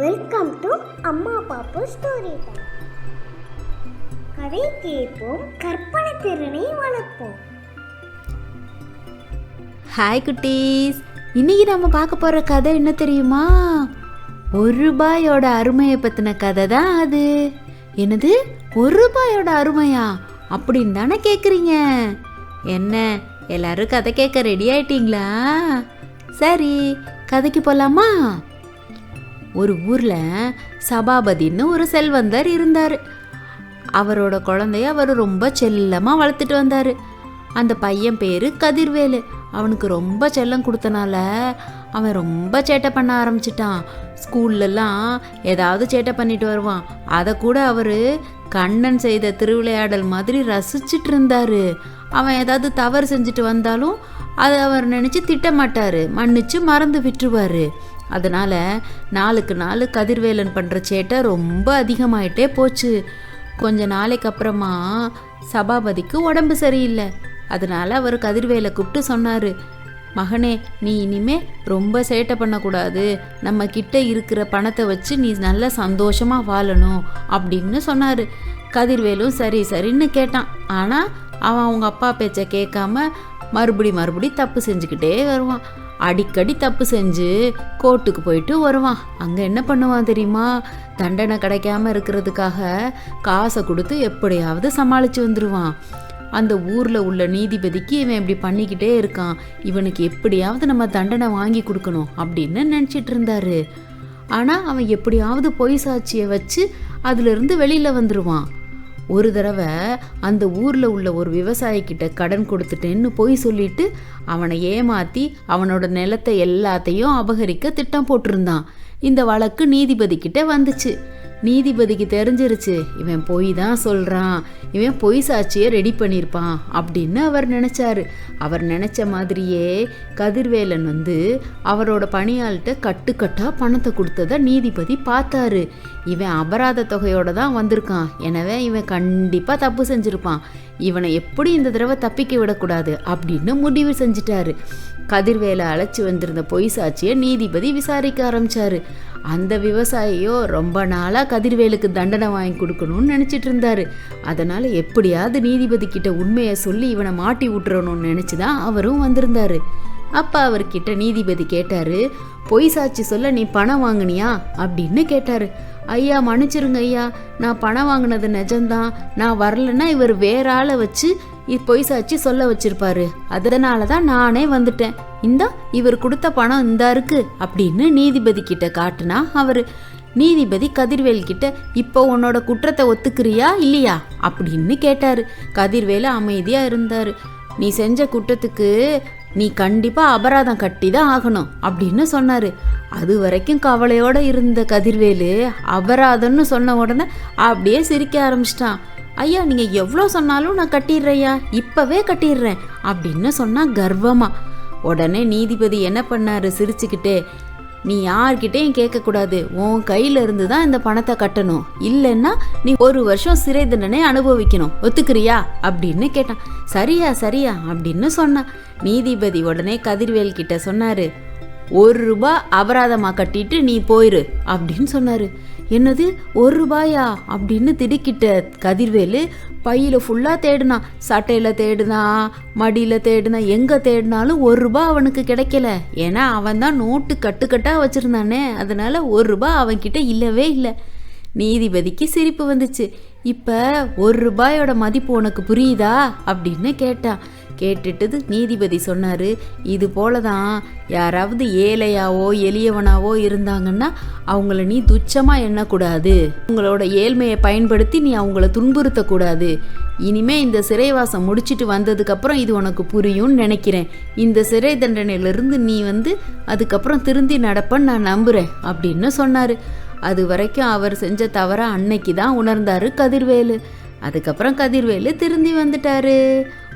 Welcome to அம்மா பாப்பு story time கதை கேட்போம் கற்பனை திறனை வளர்ப்போம். ஹாய் குட்டீஸ். இன்னைக்கு நம்ம பார்க்க போகிற கதை என்ன தெரியுமா? ஒரு ரூபாயோட அருமையை பற்றின கதை தான் அது. என்னது? ஒரு ரூபாயோட அருமையா? அப்படின்னு தானே கேட்குறீங்க என்ன? எல்லாரும் கதை கேட்க ரெடி ஆயிட்டீங்களா? சரி கதைக்கு போகலாமா ஒரு ஊரில் சபாபதின்னு ஒரு செல்வந்தர் இருந்தார். அவரோட குழந்தைய அவர் ரொம்ப செல்லமாக வளர்த்துட்டு வந்தார். அந்த பையன் பேர் கதிர்வேலு. அவனுக்கு ரொம்ப செல்லம் கொடுத்தனால அவன் ரொம்ப சேட்டை பண்ண ஆரம்பிச்சிட்டான். ஸ்கூல்லலாம் ஏதாவது சேட்டை பண்ணிட்டு வருவான். அதை கூட அவர் கண்ணன் செய்த திருவிளையாடல் மாதிரி ரசிச்சிட்டு இருந்தார். அவன் ஏதாவது தவறு செஞ்சுட்டு வந்தாலும் அதை அவர் நினச்சி திட்டமாட்டார். மன்னிச்சு மறந்து விட்டுருவார். அதனால் நாளுக்கு நாள் கதிர்வேலன் பண்ணுற சேட்டை ரொம்ப அதிகமாயிட்டே போச்சு. கொஞ்ச நாளைக்கு அப்புறமா சபாபதிக்கு உடம்பு சரியில்லை. அதனால அவர் கதிர்வேலை கூப்பிட்டு சொன்னார். மகனே நீ இனிமே ரொம்ப சேட்டை பண்ணக்கூடாது. நம்ம கிட்ட இருக்கிற பணத்தை வச்சு நீ நல்ல சந்தோஷமாக வாழணும் அப்படின்னு சொன்னார். கதிர்வேலும் சரி சரின்னு கேட்டான். ஆனால் அவன் அவங்க அப்பா பேச்சை கேட்காம மறுபடி மறுபடி தப்பு செஞ்சுக்கிட்டே வருவான். அடிக்கடி தப்பு செஞ்சு கோர்ட்டுக்கு போயிட்டு வருவான். அங்கே என்ன பண்ணுவான் தெரியுமா? தண்டனை கிடைக்காம இருக்கிறதுக்காக காசை கொடுத்து எப்படியாவது சமாளித்து வந்துடுவான் அந்த ஊரில் உள்ள நீதிபதிக்கு இவன் இப்படி பண்ணிக்கிட்டே இருக்கான். இவனுக்கு எப்படியாவது நம்ம தண்டனை வாங்கி கொடுக்கணும் அப்படின்னு நினச்சிட்டு இருந்தாரு. ஆனால் அவன் எப்படியாவது பொய் சாட்சியை வச்சு அதுலேருந்து வெளியில் வந்துடுவான் ஒரு தடவை அந்த ஊரில் உள்ள ஒரு விவசாயிக்கிட்ட கடன் கொடுத்துட்டேன்னு பொய் சொல்லிட்டு அவனை ஏமாற்றி அவனோட நிலத்தை எல்லாத்தையும் அபகரிக்க திட்டம் போட்டிருந்தான். இந்த வழக்கு நீதிபதி கிட்ட வந்துச்சு. நீதிபதிக்கு தெரிஞ்சிருச்சு. இவன் பொய் தான் சொல்கிறான் இவன் பொய் சாட்சியை ரெடி பண்ணியிருப்பான் அப்படின்னு அவர் நினச்சாரு. அவர் நினச்ச மாதிரியே கதிர்வேலன் வந்து அவரோட பணியாள்கிட்ட கட்டுக்கட்டாக பணத்தை கொடுத்ததை நீதிபதி பார்த்தாரு. இவன் அபராத தொகையோட தான் வந்திருக்கான். எனவே இவன் கண்டிப்பாக தப்பு செஞ்சுருப்பான். இவனை எப்படி இந்த தடவை தப்பிக்க விடக்கூடாது அப்படின்னு முடிவு செஞ்சிட்டாரு. கதிர்வேலை அழைச்சி வந்திருந்த பொய் சாட்சியை நீதிபதி விசாரிக்க ஆரம்பிச்சாரு. அந்த விவசாயியோ ரொம்ப நாளாக கதிர்வேலுக்கு தண்டனை வாங்கி கொடுக்கணும்னு நினச்சிட்டு இருந்தாரு. அதனால் எப்படியாவது நீதிபதி கிட்ட உண்மையை சொல்லி இவனை மாட்டி விட்டுறணும்னு நினச்சி தான் அவரும் வந்திருந்தாரு. அப்போ அவர்கிட்ட நீதிபதி கேட்டாரு பொய் சாட்சி சொல்ல நீ பணம் வாங்கினியா? அப்படின்னு கேட்டாரு. ஐயா மன்னிச்சிருங்க ஐயா. நான் பணம் வாங்கினது நிஜம்தான். நான் வரலன்னா இவர் வேற ஆளை வச்சு இ- பொய் சாட்சி சொல்ல வச்சிருப்பாரு. அதனால தான் நானே வந்துட்டேன். இந்தா இவர் கொடுத்த பணம் இந்தா இருக்கு அப்படின்னு நீதிபதி கிட்ட காட்டுனா அவரு நீதிபதி கதிர்வேல் கிட்ட இப்போ உன்னோட குற்றத்தை ஒத்துக்கிறியா இல்லையா? அப்படின்னு கேட்டாரு. கதிர்வேலு அமைதியா இருந்தாரு. நீ செஞ்ச குற்றத்துக்கு நீ கண்டிப்பா அபராதம் கட்டி தான் ஆகணும் அப்படின்னு சொன்னாரு. அது வரைக்கும் கவலையோட இருந்த கதிர்வேலு அபராதம்னு சொன்ன உடனே அப்படியே சிரிக்க ஆரம்பிச்சிட்டான். ஐயா நீங்க எவ்வளோ சொன்னாலும் நான் கட்டிடுறையா இப்பவே கட்டிடுறேன் அப்படின்னு சொன்னா கர்வமா. உடனே நீதிபதி என்ன பண்ணாரு சிரிச்சுக்கிட்டே நீ யார்கிட்டையும் கேட்கக்கூடாது. உன் கையில இருந்து தான் இந்த பணத்தை கட்டணும். இல்லைன்னா நீ ஒரு வருஷம் சிறை தண்டனை அனுபவிக்கணும். ஒத்துக்கிறியா? அப்படின்னு கேட்டான். சரியா சரியா அப்படின்னு சொன்னான். நீதிபதி உடனே கதிர்வேல் கிட்ட சொன்னாரு ஒரு ரூபா அபராதமாக கட்டிட்டு நீ போயிரு அப்படின்னு சொன்னார். என்னது? ஒரு ரூபாயா? அப்படின்னு திடுக்கிட்ட கதிர்வேலு பையில் ஃபுல்லாக தேடினா சட்டையில் தேடினா மடியில் தேடினா எங்கே தேடினாலும் ஒரு ரூபா அவனுக்கு கிடைக்கல. ஏன்னா அவன் தான் நோட்டு கட்டுக்கட்டாக வச்சுருந்தானே அதனால் ஒரு ரூபா அவன்கிட்ட இல்லவே இல்லை. நீதிபதிக்கு சிரிப்பு வந்துச்சு. இப்போ ஒரு ரூபாயோட மதிப்பு உனக்கு புரியுதா? அப்படின்னு கேட்டான் கேட்டுட்டது நீதிபதி சொன்னார். இது போல தான் யாராவது ஏழையாவோ எளியவனாவோ இருந்தாங்கன்னா அவங்கள நீ துச்சமாக எண்ணக்கூடாது. உங்களோட ஏழ்மையை பயன்படுத்தி நீ அவங்கள துன்புறுத்தக்கூடாது. இனிமே இந்த சிறைவாசம் முடிச்சுட்டு வந்ததுக்கப்புறம் இது உனக்கு புரியும்னு நினைக்கிறேன். இந்த சிறை தண்டனையிலிருந்து நீ வந்து அதுக்கப்புறம் திருந்தி நடப்பன்னு நான் நம்புகிறேன் அப்படின்னு சொன்னார். அது வரைக்கும் அவர் செஞ்ச தவற அன்னைக்கு தான் உணர்ந்தாரு கதிர்வேலு. அதுக்கப்புறம் கதிர்வேலு திருந்தி வந்துட்டாரு.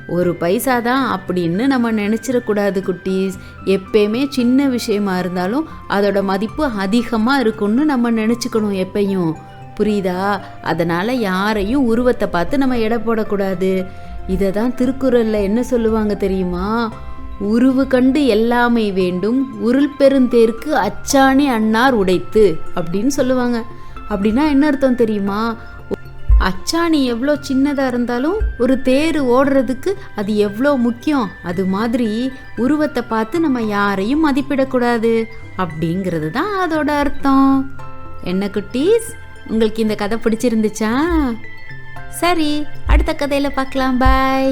ஒரு பைசா தான் அப்படின்னு நம்ம நினச்சிடக்கூடாது குட்டீஸ். எப்பயுமே சின்ன விஷயமா இருந்தாலும் அதோட மதிப்பு அதிகமாக இருக்கும்னு நம்ம நினச்சிக்கணும் எப்பயும். புரியுதா? அதனால் யாரையும் உருவத்தை பார்த்து நம்ம எடை போடக்கூடாது. இதை தான் திருக்குறளில் என்ன சொல்லுவாங்க தெரியுமா? உருவு கண்டு எல்லாமே வேண்டும் உருள் பெருந்தேருக்கு அச்சாணி அன்னார் உடைத்து அப்படின்னு சொல்லுவாங்க. அப்படின்னா என்ன அர்த்தம் தெரியுமா? அச்சாணி எவ்வளோ சின்னதாக இருந்தாலும் ஒரு தேர் ஓடுறதுக்கு அது எவ்வளோ முக்கியம்? அது மாதிரி உருவத்தை பார்த்து நம்ம யாரையும் மதிப்பிடக்கூடாது. அப்படிங்கிறது தான் அதோட அர்த்தம். என்ன குட்டீஸ்? உங்களுக்கு இந்த கதை பிடிச்சிருந்துச்சா? சரி அடுத்த கதையில் பார்க்கலாம். பாய்.